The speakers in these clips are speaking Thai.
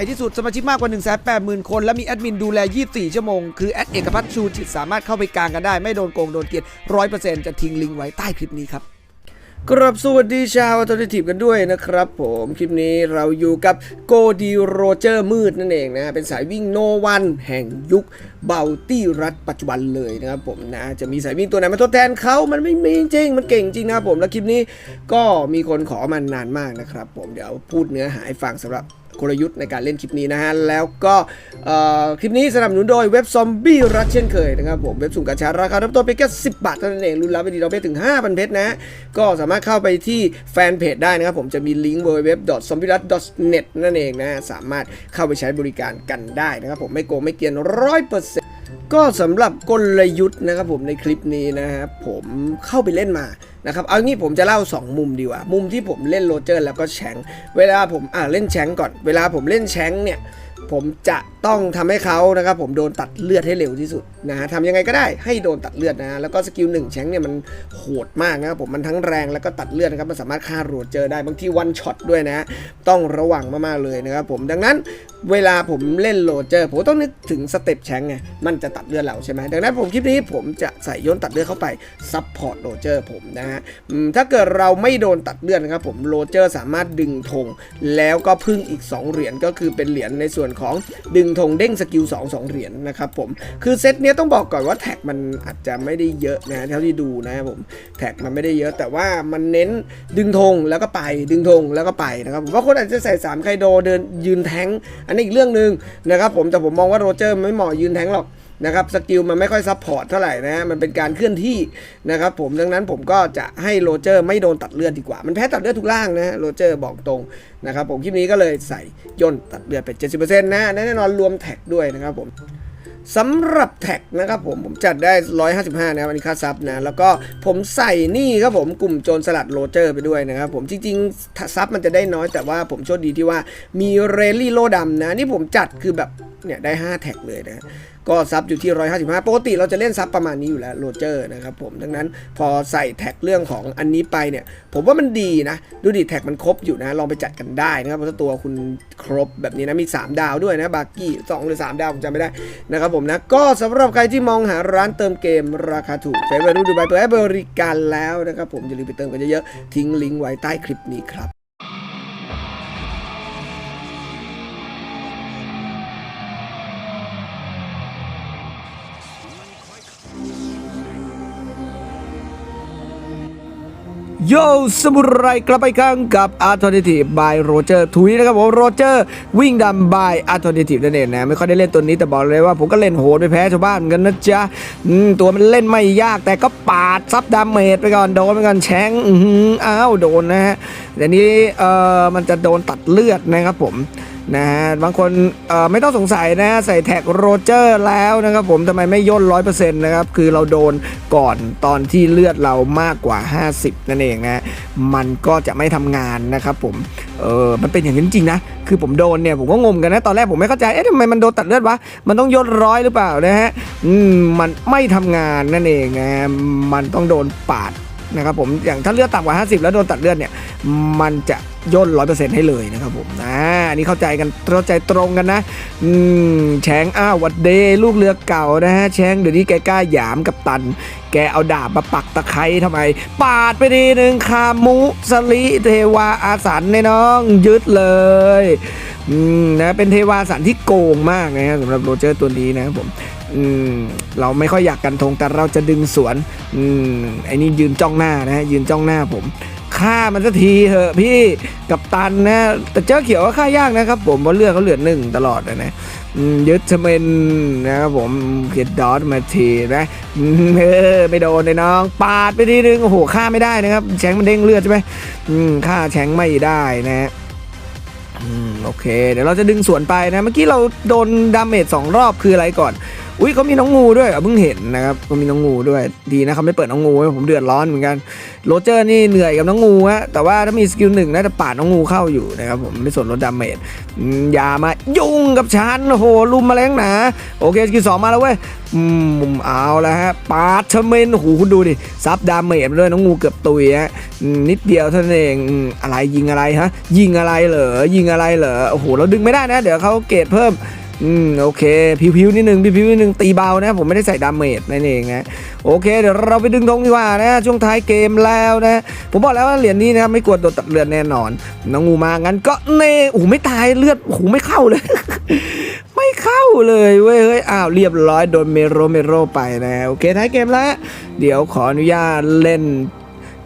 ในที่สุดสมาชิกมากกว่า 1 8 0 0 0 0 คน และมีแอดมินดูแล 24 ชั่วโมง คือแอดเอกพัฒน์ชูจิตสามารถเข้าไปกลางกันได้ ไม่โดนโกงโดนเกลียด100%จะทิ้งลิงก์ไว้ใต้คลิปนี้ครับกรับสวัสดีชาวอัลติทีฟกันด้วยนะครับผมคลิปนี้เราอยู่กับโกดีโรเจอร์มืดนั่นเองนะเป็นสายวิ่งโนวันแห่งยุคเบลตี้รัฐปัจจุบันเลยนะครับผมนะจะมีสายวิ่งตัวไหนมาทดแทนเขามันไม่มีจริง มันเก่งจริงนะครับผมแล้วคลิปนี้ก็มีคนขอมานนานมากนะครับผมเดี๋ยวพูดเนื้อหาให้ฟังสำหรับ กลยุทธ์ในการเล่นคลิปนี้นะฮะ แล้วก็คลิปนี้สนับสนุนโดยเว็บซอมบี้รัฐเช่นเคยนะครับผมเว็บสุ่มกาชาราคาเริ่มต้นเพียงแค่10 บาทเท่านั้นเองรุ่นรับไปดีเราไปถึง 5,000 เพชรนะ ก็สามารถเข้าไปที่แฟนเพจได้นะครับผมจะมีลิงก์ www.zombierat.net นั่นเองนะฮะสามารถเข้าไปใช้บริการกันได้นะครับผมไม่โกงไม่เกียนร้อยเปอร์เซ็นต์ก็สำหรับกลยุทธ์นะครับผมในคลิปนี้นะครับผมเข้าไปเล่นมา นะครับเอางี้ผมจะเล่า 2 มุมดีกว่า มุมที่ผมเล่นโรเจอร์แล้วก็แชงเวลาผมอ่าเล่นแชงก่อน เวลาผมเล่นแชงเนี่ย ผมจะต้องทำให้เขานะครับผมโดนตัดเลือดให้เร็วที่สุดนะฮะทำยังไงก็ได้ให้โดนตัดเลือดนะฮะแล้วก็สกิลหนึ่งแชงเนี่ยมันโหดมากนะครับผมมันทั้งแรงแล้วก็ตัดเลือดนะครับมันสามารถฆ่าโรเจอร์ได้บางทีวันช็อตด้วยนะ ต้องระวังมากๆเลยนะครับผมดังนั้นเวลาผมเล่นโรเจอร์ผมต้องนึกถึงสเต็ปแชงไงมันจะตัดเลือดเราใช่ไหมดังนั้นผมคลิปนี้ผมจะใส่โยนตัดเลือดเข้าไปซับพอร์ตโรเจอร์ผมนะฮะถ้าเกิดเราไม่โดนตัดเลือดนะครับผมโรเจอร์สามารถดึงธงแล้วก็พึ่งอีก 2 เหรียญก็คือเป็นเหรียญในส่วนของดึงธงเด้งสกิล2 2เหรียญนะครับผม คือเซตเนี้ยต้องบอกก่อนว่าแท็กมันอาจจะไม่ได้เยอะนะเท่าที่ดูนะครับผมแท็กมันไม่ได้เยอะแต่ว่ามันเน้นดึงธงแล้วก็ไปดึงธงแล้วก็ไปนะครับผมว่าคนอาจจะใส่3ไคโดเดินยืนแทงอันนี้อีกเรื่องหนึ่งนะครับผมแต่ผมมองว่าโรเจอร์ไม่เหมาะยืนแทงหรอก นะครับสกิลมันไม่ค่อยซับพอร์ตเท่าไหร่นะมันเป็นการเคลื่อนที่นะครับผมดังนั้นผมก็จะให้โรเจอร์ไม่โดนตัดเลือดดีกว่า มันแพ้ตัดเลือดทุกล่างนะฮะโรเจอร์บอกตรงนะครับผมคลิปนี้ก็เลยใส่ย่นตัดเลือดไป 70%นะแน่นอนรวมแท็กด้วยนะครับผมสำหรับแท็กนะครับผมผมจัดได้ 155 นะครับอันนี้ค่าซับนะแล้วก็ผมใส่นี่ครับผมกลุ่มโจรสลัดโรเจอร์ไปด้วยนะครับผมจริงๆซับมันจะได้น้อยแต่ว่าผมโชคดีที่ว่ามีเรลลี่โลดำนะนี่ผมจัดคือแบบเนี่ยได้ 5 แท็กเลยนะ ก็ซับอยู่ที่ 155 ปกติเราจะเล่นซับประมาณนี้อยู่แล้วโรเจอร์นะครับผม ดังนั้นพอใส่แท็กเรื่องของอันนี้ไปเนี่ย ผมว่ามันดีนะ ดูดิแท็กมันครบอยู่นะ ลองไปจัดกันได้นะครับเพราะตัวคุณครบแบบนี้นะ มี 3 ดาวด้วยนะ บาร์กี้2หรือ 3 ดาวผมจำไม่ได้นะครับผมนะ ก็สำหรับใครที่มองหาร้านเติมเกมราคาถูกเฟเวอร์ดูดไบเปิดบริการแล้วนะครับผมอย่าลืมไปเติมกันเยอะๆทิ้งลิงก์ไว้ใต้คลิปนี้ครับ โยสมุไรกลับไปครั้งกับ Alternative by Roger ทุยนะครับผมโรเจอร์วิ่งดำ by Alternative นั่นเองนะ ไม่ค่อยได้เล่นตัวนี้แต่บอกเลยว่าผมก็เล่นโหดไปแพ้ชาวบ้านเหมือนกันนะจ๊ะตัวมันเล่นไม่ยากแต่ก็ปาดซับดาเมจไปก่อน โดนไปก่อนแชงอ้าว โดนนะฮะแต่นี้เอ่อมันจะโดนตัดเลือดนะครับผม นะฮะบางคนไม่ต้องสงสัยนะใส่แท็กโรเจอร์แล้วนะครับผมทำไมไม่ย่นร้อยเปอร์เซ็นต์นะครับ คือเราโดนก่อนตอนที่เลือดเรามากกว่า 50 นั่นเองนะมันก็จะไม่ทำงานนะครับผมเออมันเป็นอย่างนั้นจริงนะ คือผมโดนเนี่ย ผมก็งงกันนะ ตอนแรกผมไม่เข้าใจ เอ๊ะทำไมมันโดนตัดเลือดวะ มันต้องย่นร้อยหรือเปล่านะฮะอืมมันไม่ทำงานนั่นเองนะมันต้องโดนปาดนะครับผมอย่างถ้าเลือดต่ำกว่า 50 แล้วโดนตัดเลือดเนี่ย มันจะ ย่นร้อยเปอร์เซ็นต์ให้เลยนะครับผมอ่าอันนี้เข้าใจกันเข้าใจตรงกันนะ อืมแชงอ้าววัดเดย์ลูกเรือเก่านะฮะแชงเดี๋ยวนี้แกกล้าหยามกับตัน แกเอาดาบมาปักตะไคร้ทำไม ปาดไปทีหนึ่งคามุสลิเทวาอาสันในน้องยึดเลยอืมนะเป็นเทวาสันที่โกงมากนะฮะสำหรับโรเจอร์ตัวนี้นะครับผมอืมเราไม่ค่อยอยากกันธงแต่เราจะดึงสวนอืมไอ้นี่ยืนจ้องหน้านะฮะยืนจ้องหน้าผม ฆ่ามันสักทีเถอะพี่กับตันนะ แต่เจ้าเขียวก็ฆ่ายากนะครับ ผมเพราะเลือดเขาเหลือหนึ่งตลอดนะนะยึดเมนนะครับผมเขียดดอทมาทีนะเออไม่โดนเลยน้อง ปาดไปทีนึงโอ้โหฆ่าไม่ได้นะครับแชงมันเด้งเลือดใช่ไหมฆ่าแชงไม่ได้นะฮะอืมโอเค เดี๋ยวเราจะดึงสวนไปนะ เมื่อกี้เราโดนดาเมจสองรอบคืออะไรก่อน อุ้ยเขามีน้องงูด้วยเหรอเพิ่งเห็นนะครับเขามีน้องงูด้วยดีนะเขาไม่เปิดน้องงูผมเดือดร้อนเหมือนกันโรเจอร์นี่เหนื่อยกับน้องงูฮะแต่ว่าถ้ามีสกิลหนึ่งน่าจะปาดน้องงูเข้าอยู่นะครับผมไม่สนลดดาเมจอย่ามายุ่งกับฉันโอ้โหลุมมาแรงหนาโอเคสกิลสองมาแล้วเว้ยอืมเอาแล้วฮะปาดเทเมนโอ้โหคุณดูดิซับดาเมจด้วยน้องงูเกือบตุยฮะนิดเดียวเท่านั้นเองอืมอะไรยิงอะไรฮะยิงอะไรเหรอยิงอะไรเหรอโอ้โหเราดึงไม่ได้นะ เดี๋ยวเขาเกรดเพิ่ม อืมโอเคพิวๆนิดนึงพิวๆนิดนึงตีเบานะผมไม่ได้ใส่ดาเมจนั่นเองนะโอเคเดี๋ยวเราไปดึงธงดีกว่านะช่วงท้ายเกมแล้วนะผมบอกแล้วว่าเหรียญนี้นะไม่กลัวโดนตัดเลือดแน่นอนน้องงูมางั้นก็เน่โอ้ไม่ตายเลือดโอ้ไม่เข้าเลย ไม่เข้าเลยเว้ยเฮ้ยอ้าวเรียบร้อยโดนเมโรเมโรไปนะโอเคท้ายเกมแล้ว เดี๋ยวขออนุญาตเล่น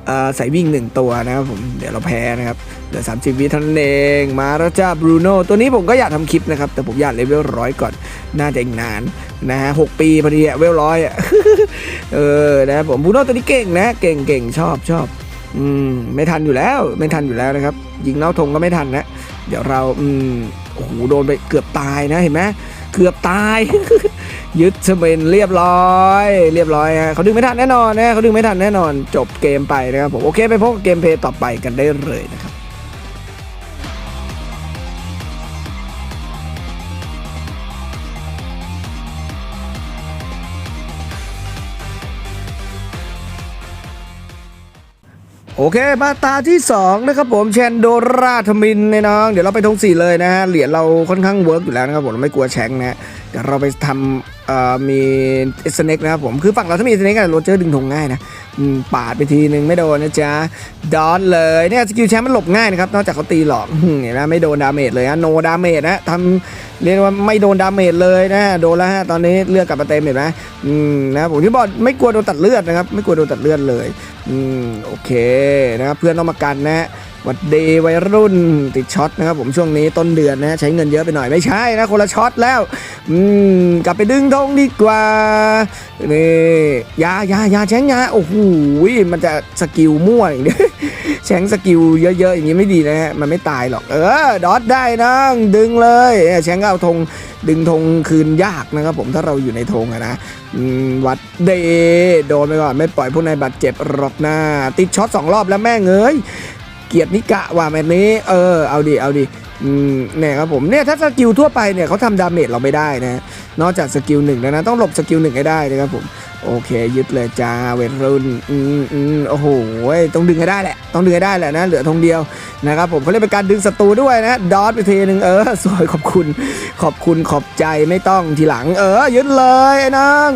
อ่อใส่วิ่งหนึ่งตัวนะครับผมเดี๋ยวเราแพ้นะครับ ลือ 30 วิเท่านั้นเอง มาแล้วจ้าบรูโน่ตัวนี้ผมก็อยากทำคลิปนะครับ แต่ผมอยากเลเวลร้อยก่อน น่าจะอีกนานนะฮะหกปีพอดีอะเวลร้อยอะเออนะผมบรูโน่ตัวนี้เก่งนะ เก่งเก่งชอบชอบอืมไม่ทันอยู่แล้วไม่ทันอยู่แล้วนะครับยิงเน่าธงก็ไม่ทันนะ เดี๋ยวเราอืมโอ้โหโดนไปเกือบตายนะเห็นไหมเกือบตาย ยึดเสเมนเรียบร้อย เรียบร้อยฮะเขาดึงไม่ทันแน่นอนนะเขาดึงไม่ทันแน่นอน จบเกมไปนะครับผมโอเคไปพบเกมเพย์ต่อไปกันได้เลยนะครับ โอเคมาตาที่ 2 นะครับผมเชนโดราทมินในน้อง เดี๋ยวเราไปทงสี่เลยนะฮะ เหรียญเราค่อนข้างเวิร์กอยู่แล้วนะครับผมเราไม่กลัวแชงนะเดี๋ยวเราไปทำมีเอสเน็กนะครับผมคือฝั่งเราถ้ามีเอสเน็กกันโรเจอร์ดึงธงง่ายนะปาดไปทีนึงไม่โดนนะจ๊ะดอนเลยเนี่ยสกิลแชมป์มันหลบง่ายนะครับนอกจากเขาตีหลอกเห็นไหมไม่โดนดาเมจเลยฮะโนดาเมจนะทำ เรียกว่าไม่โดนดาเมจเลยนะโดนแล้วฮะตอนนี้เลือดกลับมาเต็มเห็นไหมอืมนะครับผมที่บอกไม่กลัวโดนตัดเลือดนะครับ ไม่กลัวโดนตัดเลือดเลยอืมโอเคนะครับเพื่อนต้องมากันนะฮะ วัดดีวัยรุ่นติดช็อตนะครับผมช่วงนี้ต้นเดือนนะใช้เงินเยอะไปหน่อยไม่ใช่นะคนละช็อตแล้วอืมกลับไปดึงธงดีกว่านี่ยายายาแช้งยาโอ้โหมันจะสกิลมั่วอย่างเดียวแช้งสกิลเยอะๆอย่างนี้ไม่ดีนะฮะมันไม่ตายหรอก เออดอทได้นะดึงเลยแช้งก็เอาธงดึงธงคืนยากนะครับผมถ้าเราอยู่ในธงนะวัดเดโดนไปก่อนไม่ปล่อยผู้นายบาดเจ็บหรอกหน้าติดช็อตสองรอบแล้วแม่เอ้ย เกียรตินิกะว่าแบบนี้ เออ เอาดิเอาดิอืมเนี่ยครับผมเนี่ยถ้าสกิลทั่วไปเนี่ยเขาทำดาเมจเราไม่ได้นะ นอกจากสกิลหนึ่งแล้วนะ ต้องหลบสกิลหนึ่งให้ได้นะครับผม โอเค ยึดเลยจ้าเวทรุ่นอืมอืมโอ้โหต้องดึงให้ได้แหละ ต้องดึงให้ได้แหละนะ เหลือธงเดียวนะครับผมเขาเรียกเป็นการดึงศัตรูด้วยนะ ดอทไปทีหนึ่งเออ สวยขอบคุณ ขอบคุณขอบใจไม่ต้องทีหลัง เออ ยึดเลยไอ้น้อง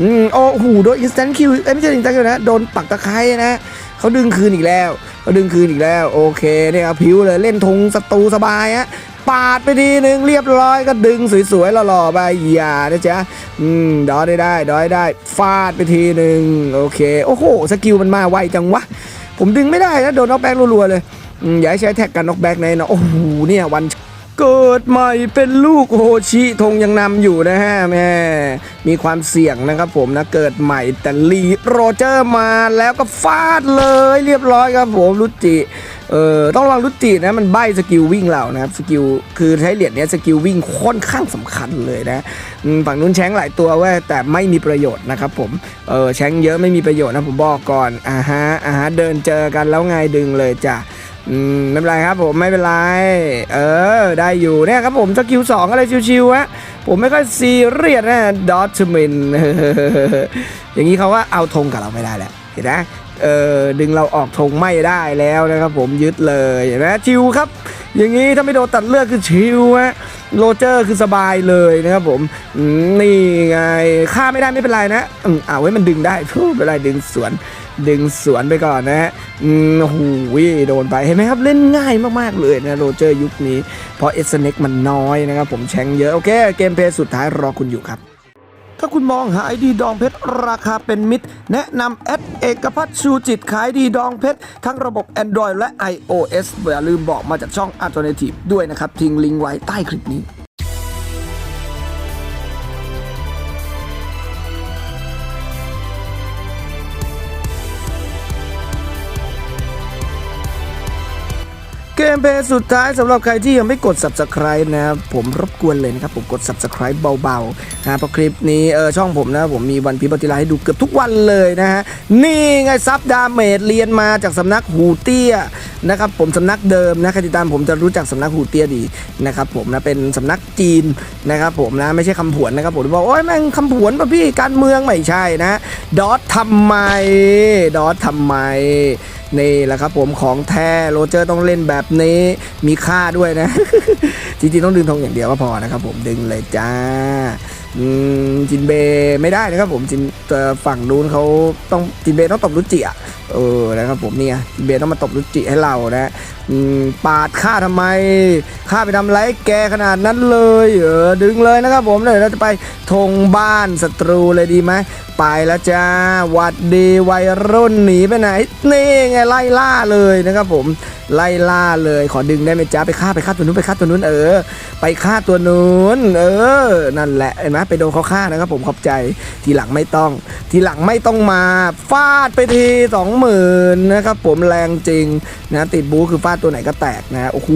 อืมโอ้โหโดนอินสแตนคิวเอ้ไม่ใช่อินสแตนคิวนะ โดนปักตะไคร้นะ เขาดึงคืนอีกแล้วเขาดึงคืนอีกแล้ว โอเคเนี่ยผิวเลยเล่นธงศัตรูสบายฮะปาดไปทีหนึ่งเรียบร้อยก็ดึงสวยๆหล่อๆไปอย่านะจ๊ะอืมดอได้ได้ดอยได้ฟาดไปทีหนึ่งโอเค โอ้โห สกิลมันมาไวจังวะ ผมดึงไม่ได้นะโดนน็อกแบ็กรัวๆเลย อย่าให้ใช้แท็กกันน็อกแบ็กในนะโอ้โหเนี่ยวัน เกิดใหม่เป็นลูกโฮชิธงยังนำอยู่นะฮะแม่มีความเสี่ยงนะครับผมนะเกิดใหม่แต่ลีโรเจอร์มาแล้วก็ฟาดเลยเรียบร้อยครับผมรุจิเออต้องระวังรุจินะมันใบสกิลวิ่งเรานะครับสกิลคือใช้เหรียญเนี้ยสกิลวิ่งค่อนข้างสำคัญเลยนะฝั่งนู้นแช้งหลายตัวว้ยแต่ไม่มีประโยชน์นะครับผมเออแช้งเยอะไม่มีประโยชน์นะผมบอกก่อนอ่าฮะอ่าฮะเดินเจอกันแล้วไงดึงเลยจ้ะ อืมไม่เป็นไรครับผมไม่เป็นไร เออ ได้อยู่เนี่ยครับผมสกิลสองอะไรชิวๆฮะผมไม่ค่อยซีเรียสนะดอทมินอย่างนี้เขาว่าเอาธงกับเราไม่ได้แล้วเห็นไหมเออดึงเราออกธงไม่ได้แล้วนะครับผมยึดเลยเห็นไหมชิวครับ อย่างนี้ถ้าไม่โดนตัดเลือดคือชิวฮะ โรเจอร์คือสบายเลยนะครับผมนี่ไงฆ่าไม่ได้ไม่เป็นไรนะอืมเอาไว้มันดึงได้ทุไม่เป็นไรดึงสวน ดึงสวนไปก่อนนะฮะอืมโอ้โหโดนไปเห็นไหมครับเล่นง่ายมากๆเลยนะโรเจอร์ยุคนี้ เพราะเอสเน็กมันน้อยนะครับผมแชงเยอะ โอเค เกมเพลย์สุดท้ายรอคุณอยู่ครับ ถ้าคุณมองหาไอดีดองเพชรราคาเป็นมิตร แนะนำแอดเอกพัฒน์ชูจิตขายดีดองเพชร ทั้งระบบ Android และ iOS อย่าลืมบอกมาจากช่อง Alternative ด้วยนะครับ ทิ้งลิงก์ไว้ใต้คลิปนี้ เกมเพย์สุดท้ายสำหรับใครที่ยังไม่กด subscribe นะครับผมรบกวนเลยนะครับ ผมกด subscribe เบาๆนะเพราะคลิปนี้เออช่องผมนะ ผมมีวันพีปฏิลาให้ดูเกือบทุกวันเลยนะฮะ นี่ไงซับดาเมจเรียนมาจากสำนักหูเตี้ยนะครับผมสำนักเดิมนะใครติดตามผมจะรู้จักสำนักหูเตี้ยดีนะครับผมนะเป็นสำนักจีนนะครับผมนะไม่ใช่คำผวนนะครับผมบอกโอ้ยแม่งคำผวนป่ะพี่การเมืองไม่ใช่นะดอททำไมดอททำไม นี่แหละครับผมของแท้โรเจอร์ต้องเล่นแบบนี้มีค่าด้วยนะ จริงๆต้องดึงทองอย่างเดียวก็พอนะครับผมดึงเลยจ้า อืมจินเบไม่ได้นะครับผมจินฝั่งนู้นเขาต้องจินเบต้องตบรุจิอะเออนะครับผมเนี่ยจินเบต้องมาตบรุจิให้เรานะอืมปาดฆ่าทำไมฆ่าไปทำไรแกขนาดนั้นเลยเออดึงเลยนะครับผมเลยวเราจะไปธงบ้านศัตรูเลยดีไหมไปแล้วจ้าวัดดีวัยรุ่นหนีไปไหนนี่ไงไล่ล่าเลยนะครับผม ไล่ล่าเลยขอดึงได้ไหมจ้าไปฆ่าไปฆ่าตัวนู้นไปฆ่าตัวนู้นเออ ไปฆ่าตัวนู้นเออ นั่นแหละเห็นไหมไปโดนเขาฆ่านะครับผมขอบใจทีหลังไม่ต้อง ทีหลังไม่ต้องมาฟาดไปทีสองหมื่นนะครับผมแรงจริงนะติดบูคือฟาดตัวไหนก็แตกนะโอ้โห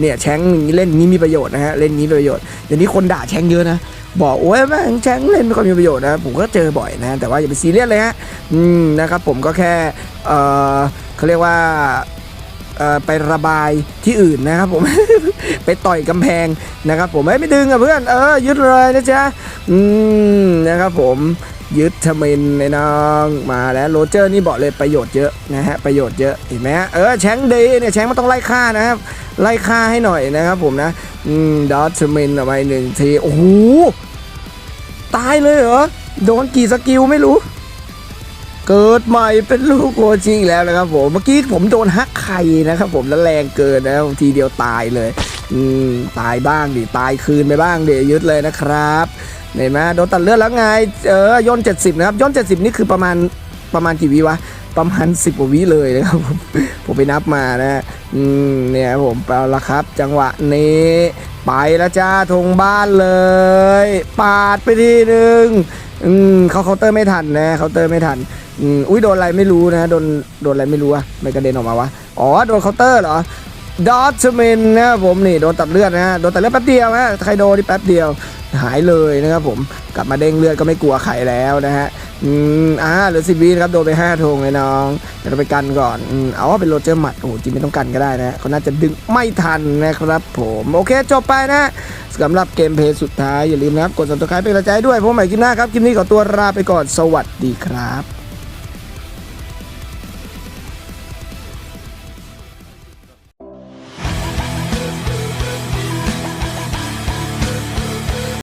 เนี่ยแช่งนี้เล่นนี้มีประโยชน์นะฮะเล่นนี้มีประโยชน์เดี๋ยวนี้คนด่าแชงเยอะนะบอกโอ้ยแม่งแชงเล่นไม่ค่อยมีประโยชน์นะผมก็เจอบ่อยนะแต่ว่าอย่าไปซีเรียสเลยฮะอืมนะครับผมก็แค่เออเขาเรียกว่า ไประบายที่อื่นนะครับผม ไปต่อยกำแพงนะครับ ผมเอ้ยไม่ดึงอะเพื่อนเออยึดเลยนะจ๊ะอืมนะครับผมยึดทมินในน้องมาแล้วโรเจอร์นี่บอกเลยประโยชน์เยอะนะฮะประโยชน์เยอะเห็นไหมเออแชงดีเนี่ยแชงมันต้องไล่ฆ่านะครับไล่ฆ่าให้หน่อยนะครับผมนะอืมดอททมินเอาไปหนึ่งทีโอ้โหตายเลยเหรอโดนกี่สกิลไม่รู้ เกิดใหม่เป็นลูกโคชิงแล้วนะครับผม เมื่อกี้ผมโดนฮักไข่นะครับผมแล้วแรงเกินนะทีเดียวตายเลย อืมตายบ้างดิตายคืนไปบ้างเดี๋ยวยึดเลยนะครับเห็นไหมโดนตัดเลือดแล้วไง เออย่น70 นะครับย่น70 นี่คือประมาณประมาณกี่วิวะประมาณ 10กว่าวิเลยนะครับผมผมไปนับมานะอืมเนี่ยผมเอาละครับ จังหวะนี้ไปแล้วจ้าธงบ้านเลย ปาดไปทีหนึ่ง อืมเขาเคาน์เตอร์ไม่ทันนะเคาน์เตอร์ไม่ทันอืมอุ้ยโดนอะไรไม่รู้นะโดนโดนอะไรไม่รู้อะไม่กระเด็นออกมาวะอ๋อโดนเคาน์เตอร์เหรอดอทเมนนะผมนี่โดนตัดเลือดนะฮะโดนตัดเลือดแป๊บเดียวฮะใครโดนนี่แป๊บเดียว หายเลยนะครับผมกลับมาเด้งเลือดก็ไม่กลัวใครแล้วนะฮะอืมอ่าเหลือสิบวินะครับโดนไปห้าธงเลยน้องเดี๋ยวเราไปกันก่อนอืมเอาว่าเป็นโรเจอร์หมัดโอ้โหจริงไม่ต้องกันก็ได้นะเขาน่าจะดึงไม่ทันนะครับผมโอเคจบไปนะสำหรับเกมเพลย์สุดท้ายอย่าลืมนะครับกด subscribe เป็นกำลังใจายด้วยพบกันใหม่คลิปหน้าครับคลิปนี้ขอตัวลาไปก่อนสวัสดีครับ